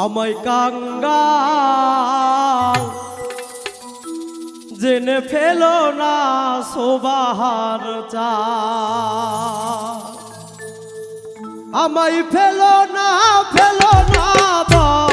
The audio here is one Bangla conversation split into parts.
আমায় কাঙ্গাল। জেনে ফেল না সোবাহার চা আমায় ফেলো না ফেল না বা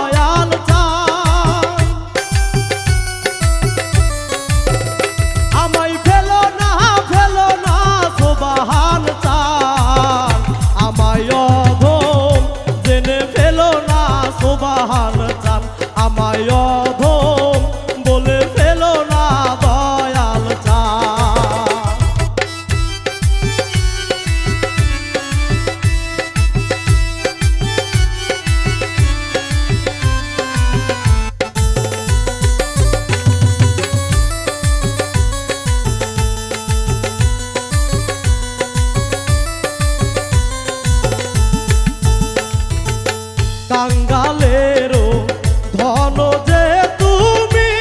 কাঙ্গালেরও ধন যে তুমি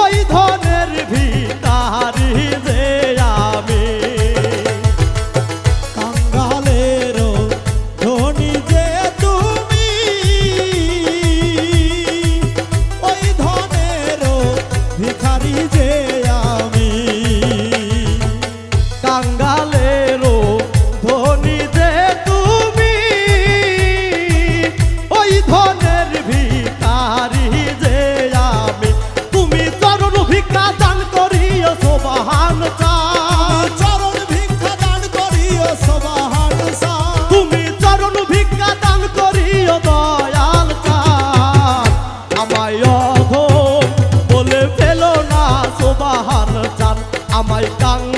ওই ভিতারি যে আমি। ধনী যে তুমি ওই ভিখারি যে My tan